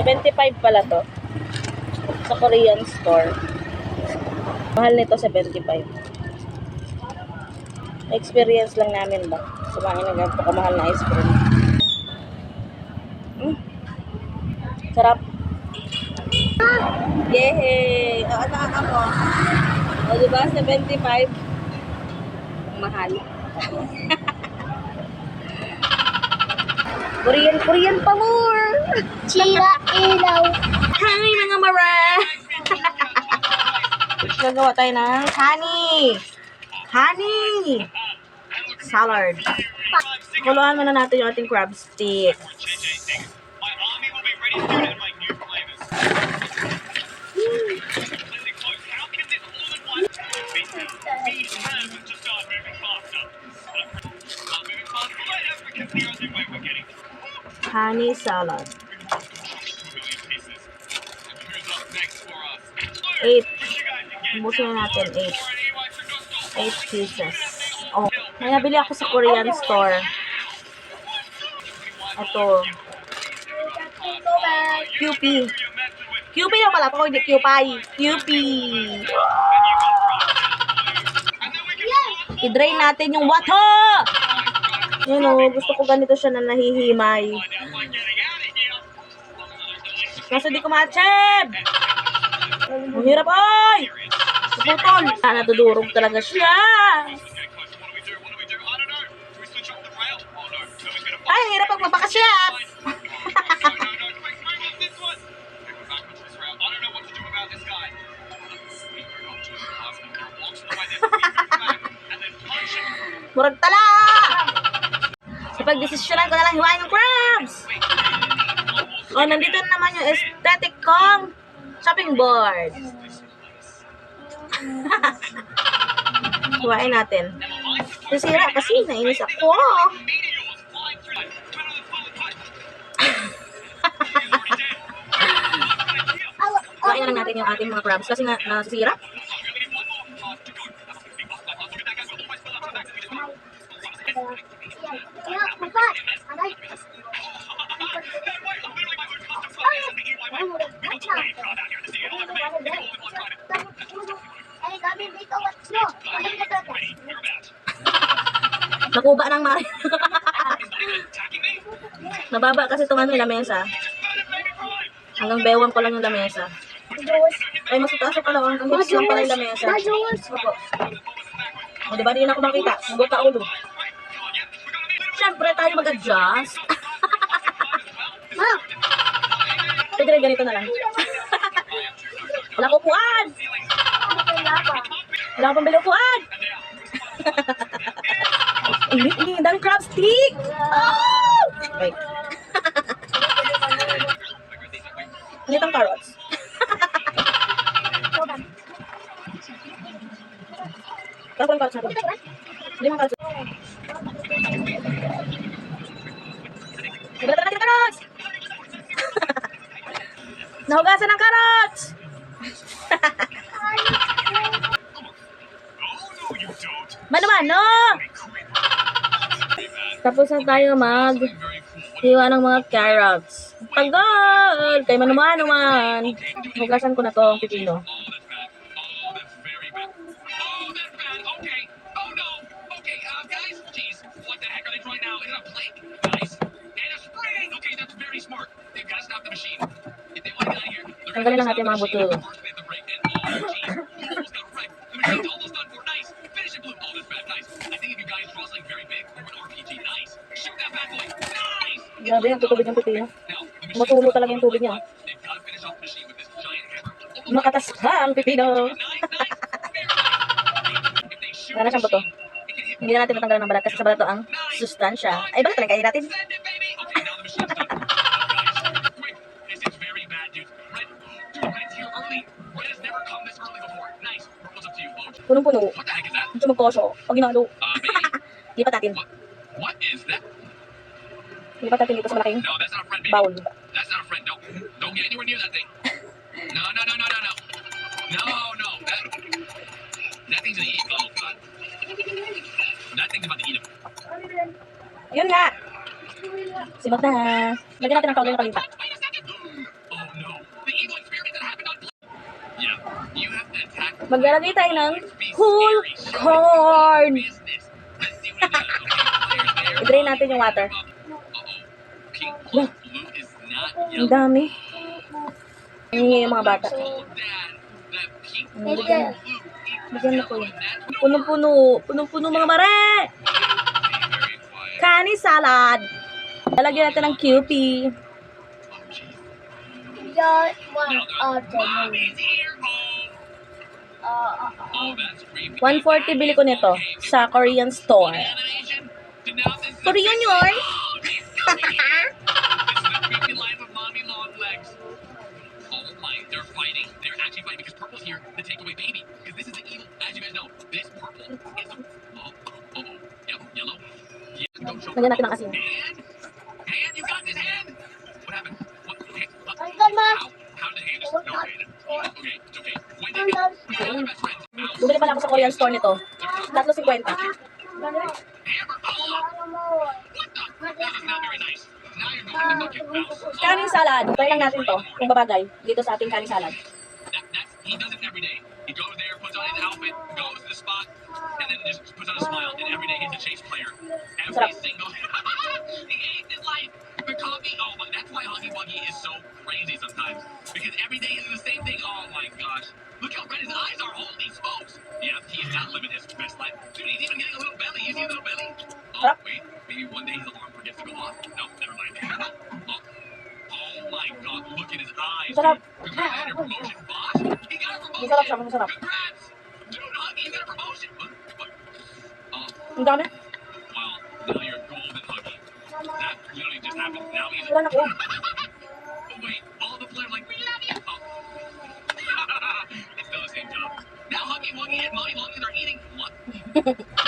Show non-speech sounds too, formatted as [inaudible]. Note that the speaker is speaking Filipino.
75 pala to. Sa Korean store. Mahal nito 75. Experience lang namin ba? Mga na ganito kamahal na ice cream. Mm. Sarap. Yehey! O, ano ano mo? O, diba? 75. Mahal. [laughs] Korean, Korean pa more! Chira ilaw. Hi, mga mara! Gagawa tayo ng honey! Honey! Salad. Kuluan muna natin yung ating crab stick. My army 8. Ubusin na natin 8. 8 pieces. Oh, may nabili ako sa Korean store. Ito. QP. QP na pala ito, hindi QPI. QP. I-drain natin yung water! Yun o, gusto ko ganito siya na nahihimay. Kaso di ko ma-achieve! Ang hirap ay! Putol! Ah, natudurog talaga siya! Ay, ang hirap pag mapakasyap! [laughs] Murag tala! Ipag-desisyonan ko na lang hiwain ng crabs! Oh, nandito na naman yung aesthetic kong shopping board. hiwain natin. Nasira kasi, nainis ako. [laughs] Hiwain na lang natin yung ating mga crabs kasi na nasisira. Nakuba ng mari. [laughs] Nababa kasi itong ano, lamesa. Hanggang bewang ko lang yung lamesa. Ay, mas itaas ko pala. Hanggang hips lang pala yung lamesa. Opo. O, di ba? Di na ako makita. Ang ka ulo. Siyempre, tayo mag-adjust. Ma, Pwede rin ganito na lang. [laughs] Wala ko upuan! ano? Wala akong bili upuan! [laughs] Init, init. Ang crab stick! Oh! Wait. Init ang carrots. Kaya ko yung carrots natin. Mga carrots. Ibalatan natin ang carrots! [laughs] Nahugasan ng carrots! [laughs] Mano-mano! Tapos na tayo mag hiwa ng mga carrots. Tagal! Kay mano-mano man. Hugasan ko na to ang pipino. Tanggalin lang natin mga buto. Grabe yung tutubig ng pipino. Matulo talaga yung tubig niya. Makatas pa ang pipino. [laughs] Wala na siyang buto. Hindi na natin matanggalan ng balat kasi sa balat ang sustansya. Ay, balat talaga kainin natin. [laughs] Punong-puno. Gusto magkosyo. Pag ginalo. Maybe. Lipat [laughs] natin. Hindi ba natin dito sa malaking no, that's not a friend, baby. bowl? That's not a friend. Don't, don't get anywhere near that thing. [laughs] No, no, no, no, no, no. No, no. That, that thing's gonna eat. Oh, God. That thing's about to eat him. Yun nga. Sibak na. Lagyan natin ng powder na palinta. Oh, no. The evil experiment that happened. Yeah, you have. Maglalagay tayo ng whole corn. I-drain natin yung water. Ang dami. Nangingi yung mga bata. Bigyan. Bigyan yellow, ko yun. Punong-puno. Punong-puno mga mare! Kani salad. Lalagyan natin ng one Now of there's the Uh, uh, uh. oh, that's creepy. 140 bili ko nito sa Korean store. Korean creepy- [laughs] fighting. They're actually fighting because purple's here to take away baby. Because this is the evil. As you guys know, this purple is the. Oh, oh, oh. Yep, yellow. Yeah, don't show Lagyan natin ng asin. Hand? Hand? You got this hand? What happened? What? Hand? What? Oh, Ang gama. How? How did hand just... No, okay. Okay, it's okay. When did it... They're gama. best friends. Mouse. Bumili pala ako sa Korean store nito. Tatlo 50. Hammer. Oh, what the? This is not very nice. Kaning salad. Try lang natin to. Kung babagay. Dito sa ating kaning salad. That, that's, he does it every day. He goes there, puts on his outfit, goes to the spot, and then just puts on a smile. And every day he's a chase player. Every Sarap. single. [laughs] he hates his life. The coffee. Oh my. That's why Huggy Wuggy is so crazy sometimes. Look at his eyes. Sarap. dude. Congrats on your promotion, boss. He got a promotion. Masarap siya, masarap. Congrats! Dude, Huggy, uh, you got a promotion! What? What? Oh, Ang dami. wow. Now you're golden, Huggy. That literally just happened. Now he's... Wala [laughs] na. Oh, wait. All the players like, we love you! Oh. [laughs] it's still the same job. Now Huggy Wuggy and Molly Longan are eating... What? [laughs]